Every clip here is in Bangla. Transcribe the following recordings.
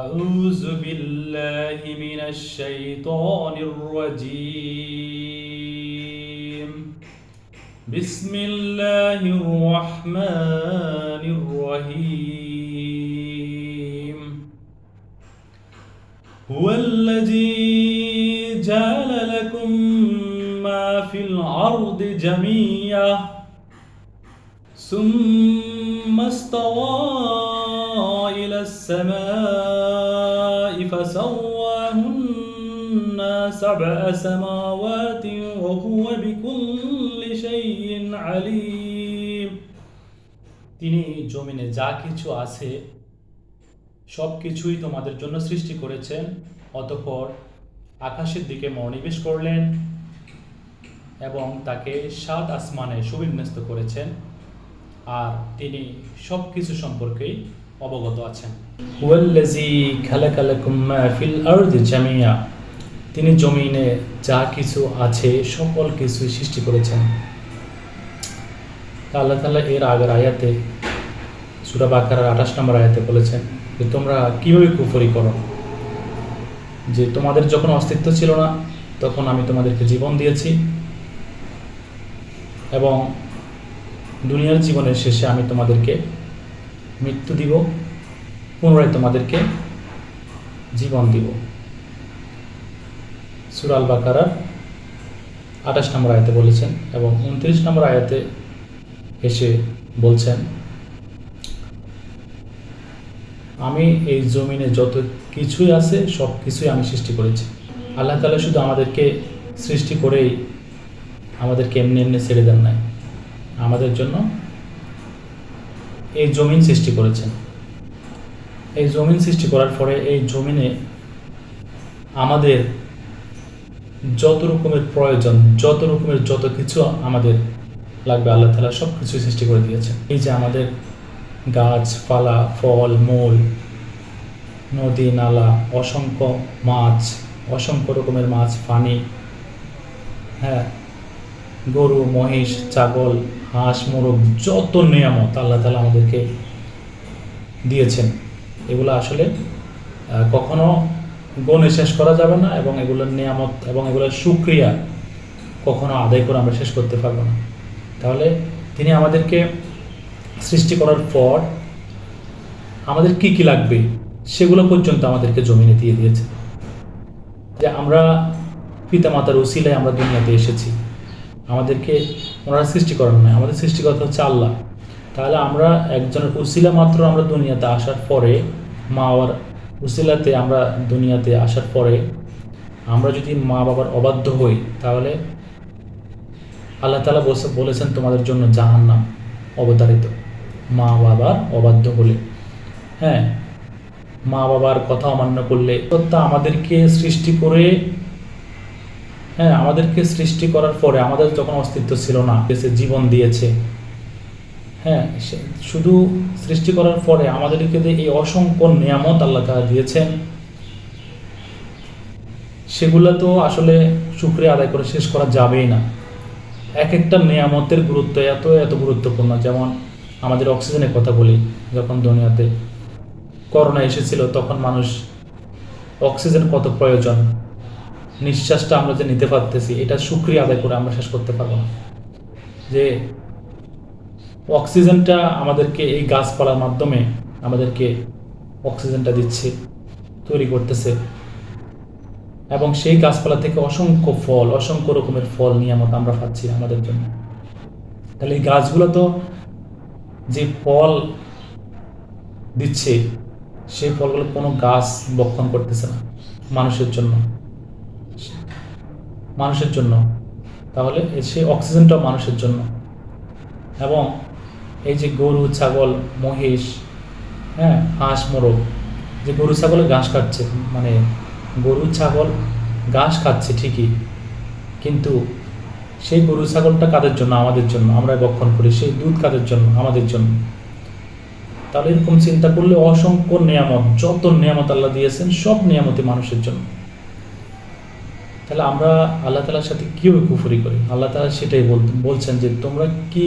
أعوذ بالله من الشيطان الرجيم. بسم الله الرحمن الرحيم. هو الذي جعل لكم ما في الأرض جميعا ثم استوى السماء فسواهن سبع سماوات وهو بكل شيء عليم তিনি জমিনে যা কিছু আছে সব কিছুই তোমাদের জন্য সৃষ্টি করেছেন অতঃপর আকাশের দিকে মনোনিবেশ করলেন এবং তাকে সাত আসমানে সুবিন্যস্ত করেছেন আর তিনি সব কিছু সম্পর্কেই অবগত আছেন। তিনি জমিনে যা কিছু আছে, সকল কিছু সৃষ্টি করেছেন। আল্লাহ তাআলা এর আগের আয়াতে, সূরা বাকারার আঠাশ নম্বর আয়াতে বলেছেন যে, তোমরা কীভাবে কুফরি করো? যে, তোমাদের যখন অস্তিত্ব ছিল না, তখন আমি তোমাদেরকে জীবন দিয়েছি এবং দুনিয়ার জীবনের শেষে আমি তোমাদেরকে মৃত্যু দিব, পুনরায় তোমাদেরকে জীবন দিব। সুরাল বাকারার আঠাশ নম্বর আয়াতে বলেছেন এবং উনত্রিশ নম্বর আয়াতে এসে বলছেন, আমি এই জমিনে যত কিছুই আছে, সব কিছুই আমি সৃষ্টি করেছি। আল্লাহ তালা শুধু আমাদেরকে সৃষ্টি করেই আমাদেরকে এমনি এমনি ছেড়ে দেন নাই। আমাদের জন্য এই জমিন সৃষ্টি করেছেন। এই জমিন সৃষ্টি করার পরে এই জমিনে আমাদের যত রকমের প্রয়োজন, যত রকমের যত কিছু আমাদের লাগবে, আল্লাহ তালা সব কিছু সৃষ্টি করে দিয়েছে এই যে আমাদের গাছপালা ফল, মূল, নদী, নালা, অসংখ্য মাছ, অসংখ্য রকমের মাছ পানি হ্যাঁ গরু, মহিষ, ছাগল হাঁস মোরগ যত নিয়ামত আল্লাহ তালা আমাদেরকে দিয়েছেন, এগুলো আসলে কখনো গণে শেষ করা যাবে না এবং এগুলোর নিয়ামত এবং এগুলোর সুক্রিয়া কখনো আদায় করে আমরা শেষ করতে পারব না। তাহলে তিনি আমাদেরকে সৃষ্টি করার পর আমাদের কি কি লাগবে সেগুলো পর্যন্ত আমাদেরকে জমিনে দিয়ে দিয়েছে। যে আমরা পিতামাতার উসিলায় আমরা দুনিয়াতে এসেছি। আমাদেরকে ওনারা সৃষ্টি করেন না আমাদের সৃষ্টিকর্তা হচ্ছে আল্লাহ। তাহলে আমরা একজনের উসিলা মাত্র আমরা দুনিয়াতে আসার পরে, মা বাবার উসিলাতে আমরা দুনিয়াতে আসার পরে, আমরা যদি মা বাবার অবাধ্য হই, তাহলে আল্লাহ তালা বলেছেন তোমাদের জন্য জাহান্নাম অবতারিত। মা বাবার অবাধ্য হলে। হ্যাঁ মা বাবার কথা অমান্য করলে, সত্তা আমাদেরকে সৃষ্টি করে হ্যাঁ আমাদেরকে সৃষ্টি করার পরে আমাদের যখন অস্তিত্ব ছিল না। সে জীবন দিয়েছে। হ্যাঁ শুধু সৃষ্টি করার পরে আমাদেরকে যে এই অসংখ্য নিয়ামত আল্লাহ তাআলা দিয়েছেন, সেগুলো তো আসলে শুক্রিয়া আদায় করে শেষ করা যাবেই না। এক একটা নিয়ামতের গুরুত্ব এত এত গুরুত্বপূর্ণ। যেমন আমাদের অক্সিজেনের কথা বলি, যখন দুনিয়াতে করোনা এসেছিল, তখন মানুষ অক্সিজেন কত প্রয়োজন? নিঃশ্বাসটা আমরা যে নিতে পারতেছি, এটা সুক্রিয়া আদায় করে আমরা শেষ করতে পারব না। যে অক্সিজেনটা আমাদেরকে এই গাছপালার মাধ্যমে আমাদেরকে অক্সিজেনটা দিচ্ছে, তৈরি করতেছে। এবং সেই গাছপালা থেকে অসংখ্য ফল, অসংখ্য রকমের ফল, নিয়ামত আমরা পাচ্ছি আমাদের জন্য। তাহলে এই গাছগুলো তো যে ফল দিচ্ছে, সেই ফলগুলো কোনো গাছ বক্ষণ করতেছে না মানুষের জন্য। মানুষের জন্য। তাহলে সেই অক্সিজেনটাও মানুষের জন্য। এবং এই যে গরু, ছাগল, মহিষ হ্যাঁ হাঁস, মোরগ, যে গরু ছাগলে ঘাস খাচ্ছে মানে গরু, ছাগল ঘাস খাচ্ছে ঠিকই, কিন্তু সেই গরু, ছাগলটা কাদের জন্য? আমাদের জন্য। আমরা বক্ষণ করি। সেই দুধ কাদের জন্য? আমাদের জন্য। তাহলে এরকম চিন্তা করলে অসংখ্য নিয়ামত, যত নিয়ামত আল্লাহ দিয়েছেন, সব নিয়ামতই মানুষের জন্য। তাহলে আমরা আল্লাহ তালার সাথে কীভাবে কুফরি করি? আল্লাহ তালা সেটাই বলছেন যে তোমরা কি,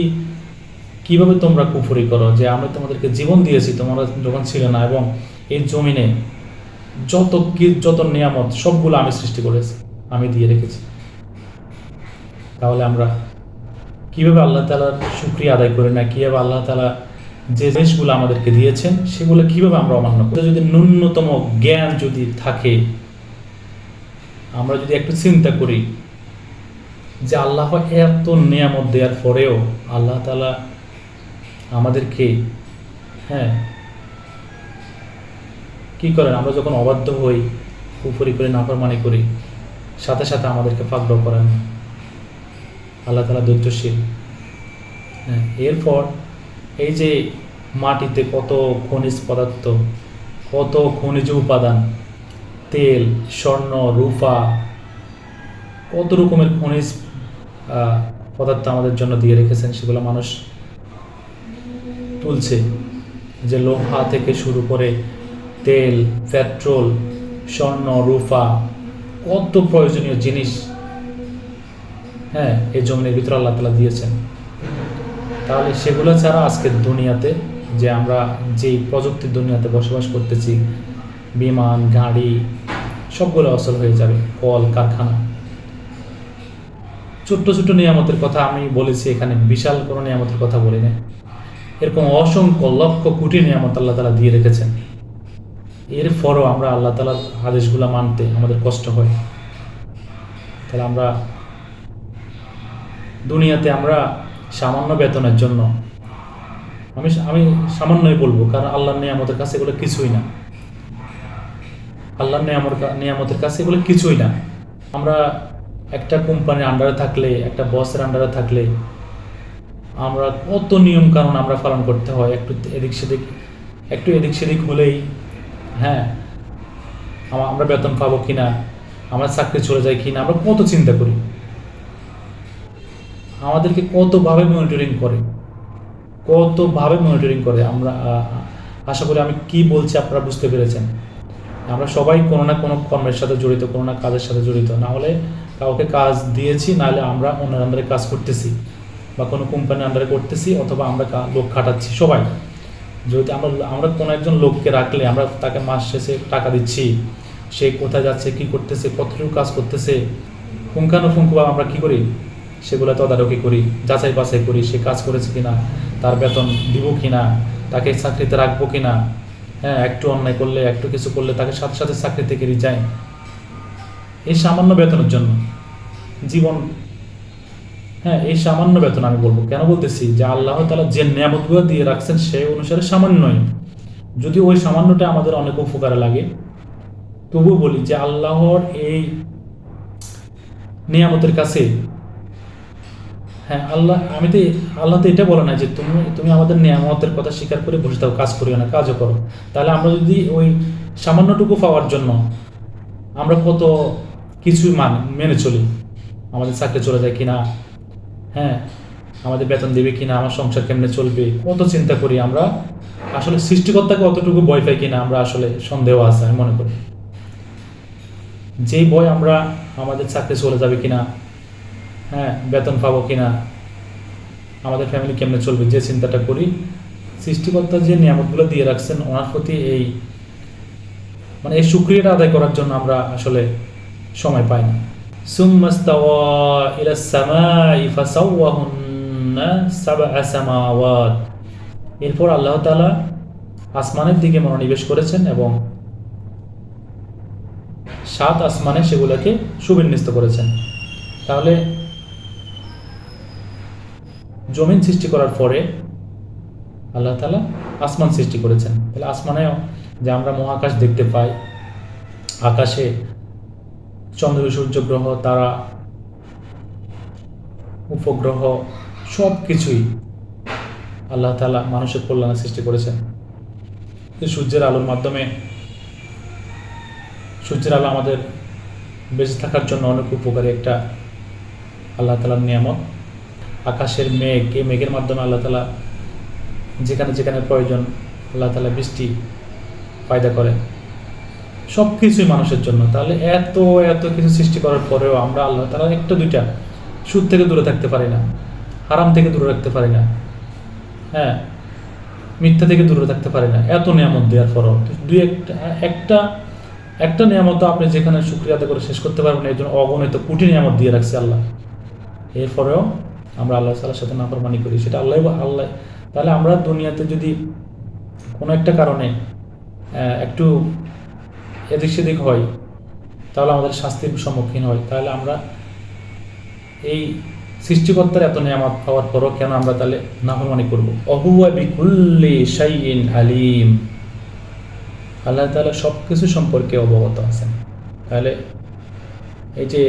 কীভাবে তোমরা কুফরি করো? যে আমরা তোমাদেরকে জীবন দিয়েছি, তোমরা যখন ছিলে না এবং এই জমিনে যত কি, যত নিয়ামত, সবগুলো আমি সৃষ্টি করেছি, আমি দিয়ে রেখেছি। তাহলে আমরা কীভাবে আল্লাহ তালার শুক্রিয়া আদায় করি না? কীভাবে আল্লাহ তালা যে জিনিসগুলো আমাদেরকে দিয়েছেন, সেগুলো কীভাবে আমরা অমান্য করি? যদি ন্যূনতম জ্ঞান যদি থাকে আমরা যদি একটু চিন্তা করি যে আল্লাহ এত নিয়ামত দেওয়ার পরেও আল্লাহ তালা আমাদেরকে হ্যাঁ কি করেন? আমরা যখন অবাধ্য হই, কুফরি করে, নাফরমানি করি, সাথে সাথে আমাদেরকে ফাঁকড়াও করেন। আল্লাহ তালা ধৈর্যশীল। হ্যাঁ এরপর এই যে মাটিতে কত খনিজ পদার্থ, কত খনিজ উপাদান তেল, স্বর্ণ, রূপা, কত রকমের খনিজ পদার্থ আমাদের জন্য দিয়ে রেখেছেন, সেগুলো মানুষ তুলছে। যে লোহা থেকে শুরু করে তেল, পেট্রোল, স্বর্ণ, রূপা, কত প্রয়োজনীয় জিনিস হ্যাঁ এই জমিনের ভিতরে আল্লাহ তালা দিয়েছেন। তাহলে সেগুলো ছাড়া আজকের দুনিয়াতে যে আমরা যেই প্রযুক্তির দুনিয়াতে বসবাস করতেছি, বিমান, গাড়ি সবগুলো অসল হয়ে যাবে, কল, কারখানা। ছোট্ট ছোট্ট নিয়ামতের কথা আমি বলেছি এখানে, বিশাল কোনো নিয়ামতের কথা বলি না এরকম অসংখ্য লক্ষ কোটি নিয়ামত আল্লাহ তালা দিয়ে রেখেছেন। এর পরও আমরা আল্লাহ তালার আদেশগুলো মানতে আমাদের কষ্ট হয়। তাহলে আমরা দুনিয়াতে আমরা সামান্য বেতনের জন্য, আমি আমি সামান্যই বলব, কারণ আল্লাহর নিয়ামতের কাছে এগুলো কিছুই না। আল্লাহর নিয়ামত নিয়ামতের কাছে এগুলো কিছুই না। আমরা একটা কোম্পানির আন্ডারে থাকলে, একটা বসের আন্ডারে থাকলে, আমরা কত নিয়ম কানুন আমরা পালন করতে হয়, একটু এদিক সেদিক, একটু এদিক সেদিক হলেই হ্যাঁ আমরা বেতন পাবো কিনা, আমার চাকরি চলে যায় কিনা, আমরা কত চিন্তা করি। আমাদেরকে কতভাবে মনিটরিং করে? কতভাবে মনিটরিং করে? আমরা আশা করি আমি কি বলছি আপনারা বুঝতে পেরেছেন। আমরা সবাই কোনো না কোনো কর্মের সাথে জড়িত, কোনো না কাজের সাথে জড়িত। না হলে কাউকে কাজ দিয়েছি নাহলে আমরা অন্যের আন্ডারে কাজ করতেছি বা কোনো কোম্পানির আন্ডারে করতেছি অথবা আমরা লোক খাটাচ্ছি, সবাই। যদি আমরা আমরা কোনো একজন লোককে রাখলে, আমরা তাকে মাস শেষে টাকা দিচ্ছি, সে কোথায় যাচ্ছে, কি করতেছে, কতটুকু কাজ করতেছে পুঙ্খানুপুঙ্খভাবে আমরা কি করি? সেগুলো তদারকি করি, যাচাই বাছাই করি, সে কাজ করেছে কিনা, তার বেতন দিব কিনা, তাকে চাকরিতে রাখব কিনা। হ্যাঁ একটু অন্যায় করলে, একটু কিছু করলে তাকে সাথে সাথে চাকরি থেকে রিজাইন। এই সামান্য বেতনের জন্য। জীবন হ্যাঁ এই সামান্য বেতন আমি বলব। কেন বলতেছি? যে আল্লাহ তালা যে নিয়ামতগুলো দিয়ে রাখছেন সেই অনুসারে সামান্যই যদি ওই সামান্যটা আমাদের অনেক উপকারে লাগে, তবুও বলি যে আল্লাহর এই নিয়ামতের কাছে হ্যাঁ আল্লাহ, আমি তো আল্লাহ তো এটা বলে না যে তুমি তুমি আমাদের নিয়ামতের কথা স্বীকার করে বসে থাকো, কাজ করিও না, কাজও করো। তাহলে আমরা যদি ওই সামান্যটুকু পাওয়ার জন্য আমরা কত কিছুই মান, মেনে চলি? আমাদের চাকরি চলে যায় কিনা? হ্যাঁ আমাদের বেতন দেবে কিনা? আমার সংসার কেমনে চলবে? কত চিন্তা করি আমরা? আসলে সৃষ্টিকর্তাকে অতটুকু ভয় পাই কিনা আমরা আসলে সন্দেহ আছে, আমি মনে করি। যেই ভয় আমরা আমাদের চাকরি চলে যাবে কিনা হ্যাঁ বেতন পাবো কিনা? আমাদের ফ্যামিলি কেমনে চলবে? যে চিন্তাটা করি, সৃষ্টিকর্তা যে নিয়ামতগুলো দিয়ে রাখছেন, ওনার প্রতি এই মানে এই সুক্রিয়াটা আদায় করার জন্য আমরা আসলে সময় পাই না। এরপর আল্লাহ তাআলা আসমানের দিকে মনোনিবেশ করেছেন এবং সাত আসমানে সেগুলোকে সুবিন্যস্ত করেছেন। তাহলে জমিন সৃষ্টি করার পরে আল্লাহ তালা আসমান সৃষ্টি করেছেন। তাহলে আসমানেও যে আমরা মহাকাশ দেখতে পাই, আকাশে চন্দ্র, সূর্য গ্রহ, তারা, উপগ্রহ সব কিছুই আল্লাহ তালা মানুষের কল্যাণে সৃষ্টি করেছেন। সূর্যের আলোর মাধ্যমে সূর্যের আলো আমাদের বেঁচে থাকার জন্য অনেক উপকারী একটা আল্লাহ তালার নিয়ামত। আকাশের মেঘ, এই মেঘের মাধ্যমে আল্লাহ তালা যেখানে যেখানে প্রয়োজন, আল্লাহ তালা বৃষ্টি পায়দা করে সব কিছুই মানুষের জন্য। তাহলে এত এত কিছু সৃষ্টি করার পরেও আমরা আল্লাহ তালা একটা দুইটা, সুদ থেকে দূরে থাকতে পারি না, হারাম থেকে দূরে রাখতে পারি না হ্যাঁ মিথ্যা থেকে দূরে থাকতে পারি না। এত নিয়ামত দেওয়ার পরও দুই একটা একটা একটা নিয়ামত আপনি যেখানে শুক্রিয়া করে শেষ করতে পারবেন এই জন্য অগণিত কোটি নিয়ামত দিয়ে রাখছে আল্লাহ। এরপরেও আমরা আল্লাহ তালার সাথে নাফরমানি করি, সেটা আল্লাহ আল্লাহ। তাহলে আমরা দুনিয়াতে যদি কোনো একটা কারণে একটু এদিক সেদিক হয় তাহলে আমাদের শাস্তির সম্মুখীন হয় তাহলে আমরা এই সৃষ্টিকর্তার এত নিয়ামত পাওয়ার পরও কেন আমরা তাহলে নাফরমানি করব? আলিম। আল্লাহ তাআলা সব কিছু সম্পর্কে অবগত আছেন। তাহলে এই যে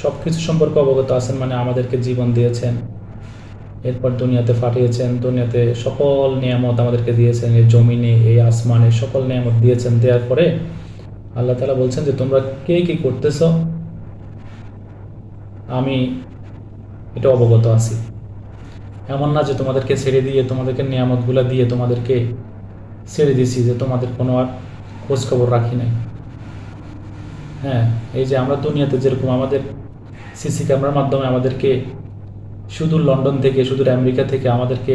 সব কিছু সম্পর্কে অবগত আছেন মানে আমাদেরকে জীবন দিয়েছেন। এরপর দুনিয়াতে পাঠিয়েছেন, দুনিয়াতে সকল নিয়ামত আমাদেরকে দিয়েছেন, এই জমিনে, এই আসমানে সকল নিয়ামত দিয়েছেন। দেওয়ার পরে আল্লাহ তালা বলছেন যে, তোমরা কে কি করতেছ? আমি এটা অবগত আছি। এমন না যে তোমাদেরকে ছেড়ে দিয়ে, তোমাদেরকে নিয়ামতগুলো দিয়ে তোমাদেরকে ছেড়ে দিছি, যে তোমাদের কোনো আর খোঁজ খবর রাখি নাই। হ্যাঁ এই যে আমরা দুনিয়াতে যেরকম আমাদের সিসি ক্যামেরার মাধ্যমে আমাদেরকে শুধু লন্ডন থেকে, শুধু আমেরিকা থেকে আমাদেরকে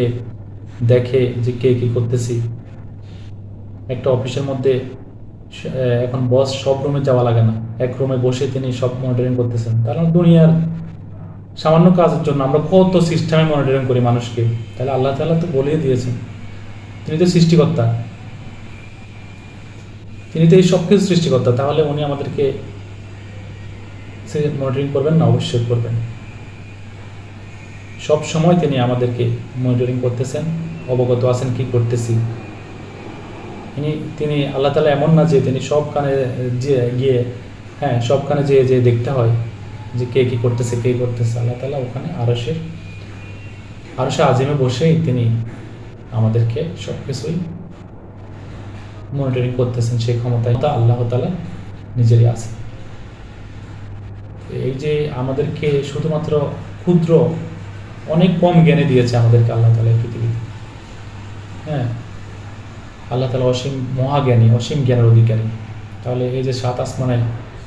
দেখে যে কে কী করতেছি। একটা অফিসের মধ্যে এখন বস সব রুমে যাওয়া লাগে না। এক রুমে বসে তিনি সব মনিটরিং করতেছেন। তাহলে দুনিয়ার সামান্য কাজের জন্য আমরা কত সিস্টেমে মনিটরিং করি মানুষকে? তাহলে আল্লাহ তাআলা তো বলেই দিয়েছেন। তিনি তো সৃষ্টিকর্তা। তিনি তো এই সব কিছু সৃষ্টিকর্তা। তাহলে উনি আমাদেরকে মনিটরিং করবেন না, অবশ্যই করবেন। সব সময় তিনি আমাদেরকে মনিটরিং করতেছেন, অবগত আছেন কি করতেছি। তিনি তিনি আল্লাহ তালা এমন না যে তিনি সবখানে যে গিয়ে হ্যাঁ সবখানে যেয়ে যেয়ে দেখতে হয় যে কে কি করতেছে, কে করতেছে। আল্লাহ তালা ওখানে আরসের আরসে আজিমে বসেই তিনি আমাদেরকে সব কিছুই মনিটরিং করতেছেন সেই ক্ষমতায়। আল্লাহ তালা নিজেরই আছে এই যে আমাদেরকে শুধুমাত্র ক্ষুদ্র, অনেক কম জ্ঞানে দিয়েছে আমাদেরকে আল্লাহ তালা এই পৃথিবীতে। হ্যাঁ? আল্লাহ তালা অসীম মহাজ্ঞানী, অসীম জ্ঞানের অধিকারী। তাহলে এই যে সাত আসমানে,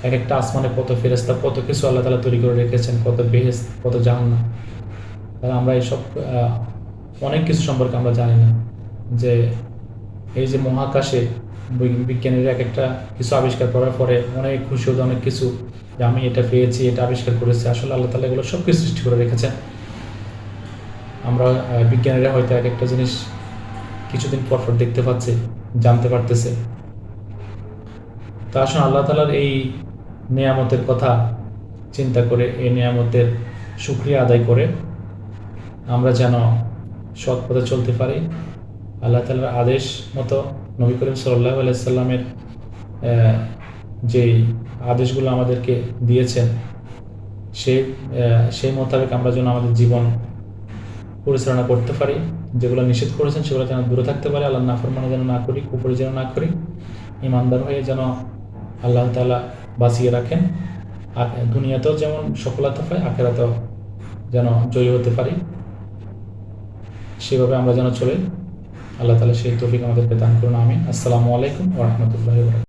এক একটা আসমানে কত ফেরেস্তা কত কিছু আল্লাহ তালা তৈরি করে রেখেছেন, কত বেহেস কত জাহান্না তাহলে আমরা এইসব অনেক কিছু সম্পর্কে আমরা জানি না যে এই যে মহাকাশে বিজ্ঞানীরা এক একটা কিছু আবিষ্কার করার পরে অনেক খুশি হতো অনেক কিছু যে আমি এটা পেয়েছি, এটা আবিষ্কার করেছি। আসলে আল্লাহ তালা এগুলো সব কিছু সৃষ্টি করে রেখেছেন। আমরা বিজ্ঞানীরা হয়তো এক একটা জিনিস কিছুদিন পর পর দেখতে পাচ্ছে, জানতে পারতেছে। তা আসুন, আল্লাহ তালার এই নিয়ামতের কথা চিন্তা করে, এই নিয়ামতের সুক্রিয়া আদায় করে আমরা যেন সৎ পথে চলতে পারি। আল্লাহ তালার আদেশ মতো নবী করিম সাল্লাহ আলাইসাল্লামের যেই আদেশগুলো আমাদেরকে দিয়েছেন সেই সেই মোতাবেক আমরা যেন আমাদের জীবন পরিচালনা করতে পারি, যেগুলো নিষেধ করেছেন সেগুলো যেন দূরে থাকতে পারি আল্লাহ নাফরমানে যেন না করি, কুপুরি যেন না করি, ইমানদার হয়ে যেন আল্লাহ তাআলা বাঁচিয়ে রাখেন দুনিয়াতেও যেমন সফলতা পাই আখেরাতেও যেন জয়ী হতে পারি, সেভাবে আমরা যেন চলে আল্লাহ তালা সেই তফিক আমাদেরকে দান করুন আমিন। আসসালামু আলাইকুম ওরহমতুল্লাহ